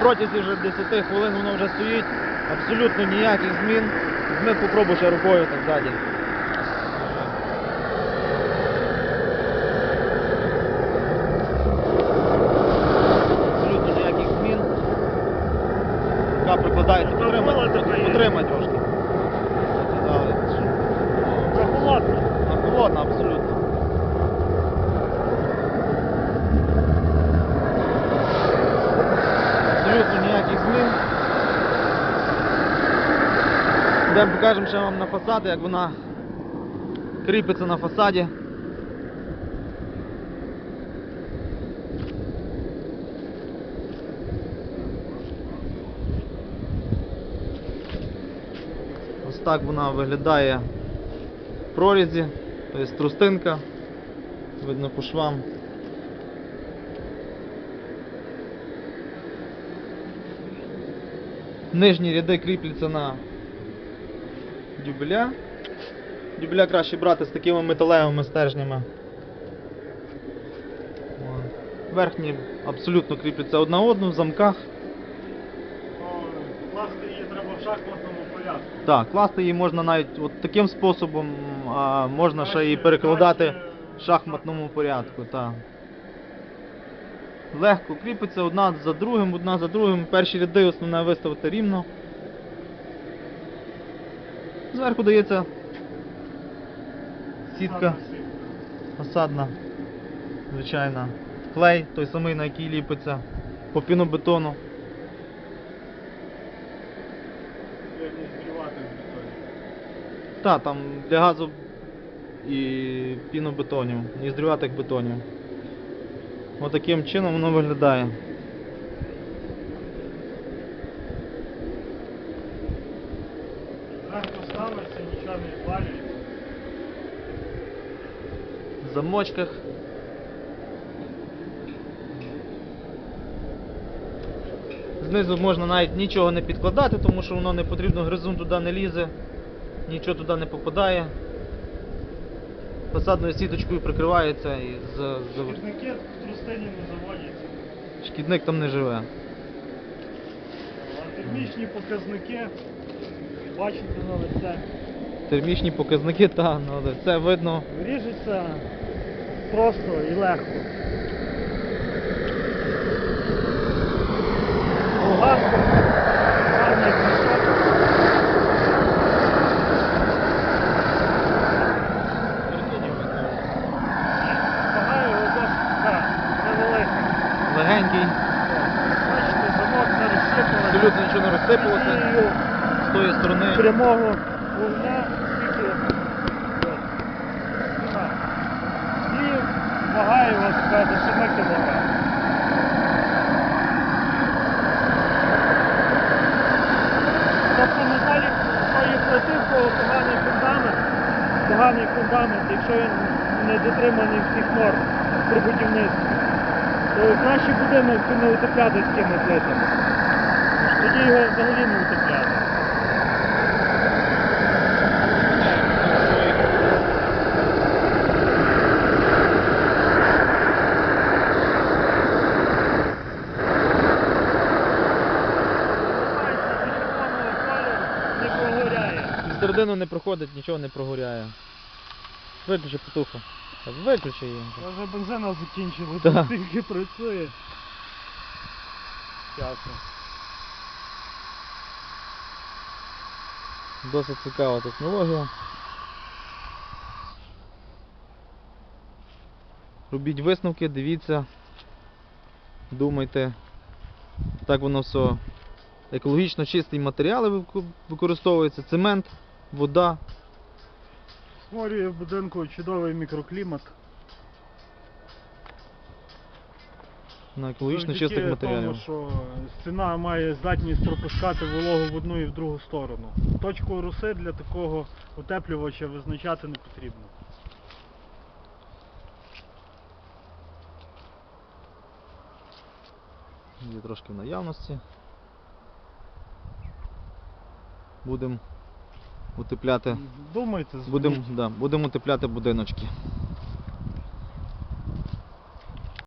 протязі вже 10 хвилин воно вже стоїть, абсолютно ніяких змін. Ми попробуй ще рукою так ззаді. Абсолютно ніяких змін. Рука прикладається, потримай, Прохолодно є. потримай трошки. Сказали, що Прохолодно. вона холодна абсолютно. Абсолютно ніяких змін. Йдемо покажемо ще вам на фасаді, як вона кріпиться на фасаді. Ось так вона виглядає в прорізі, тобто трустинка, видно по швам. Нижні ряди кріпляться на дюбеля. Дюбеля краще брати з такими металевими стержнями. Верхні абсолютно кріпляться одна одну в замках. Класти її треба в шахматному порядку. Так, класти її можна навіть от таким способом, а можна ще її перекладати в шахматному порядку. Так. Легко кріпиться одна за другим, одна за другим. Перші ряди основне виставити рівно. Зверху дається сітка фасадна, звичайна. Клей, той самий, на який ліпиться по пінобетону. Так, там для газу і пінобетонів, ніздрюватих бетонів. Отаким чином воно виглядає. Легко ставиться, нічого не звалюється. В замочках. Знизу можна навіть нічого не підкладати, тому що воно не потрібно, гризун туди не лізе, нічого туди не попадає. Фасадною сіточкою прикривається і за... Шкідники в трустині не заводяться. шкідник там не живе. А термічні показники бачите на лице. Термічні показники, та, ну, це видно. Ріжеться просто і легко. Легенький, Бачите, замок не розсипали. абсолютно нічого не розсипалося. З тої сторони. прямого вогня тільки. І вага його така до 7 кг. Тобто цієї плити, в поганий фундамент, поганий фундамент, якщо він не дотриманий всіх норм при будівництві, то краще будинок не утепляти такими плитами. Тоді його взагалі не утепляти. не прогоряє. З середину не проходить, нічого не прогоряє. Виключи потуху. Виключи її. вже. Вже бензина закінчили, Так. тільки працює. Часно. Досить цікава технологія. Робіть висновки, дивіться, думайте. Так воно все. Екологічно чисті матеріали вик- використовуються, цемент, вода. Створює в будинку чудовий мікроклімат. На екологічно Завдяки чистих матеріалів. Тому, що стіна має здатність пропускати вологу в одну і в другу сторону. Точку руси для такого утеплювача визначати не потрібно. Є трошки в наявності. Будемо утепляти. Думайте, Будемо да, будем утепляти будиночки.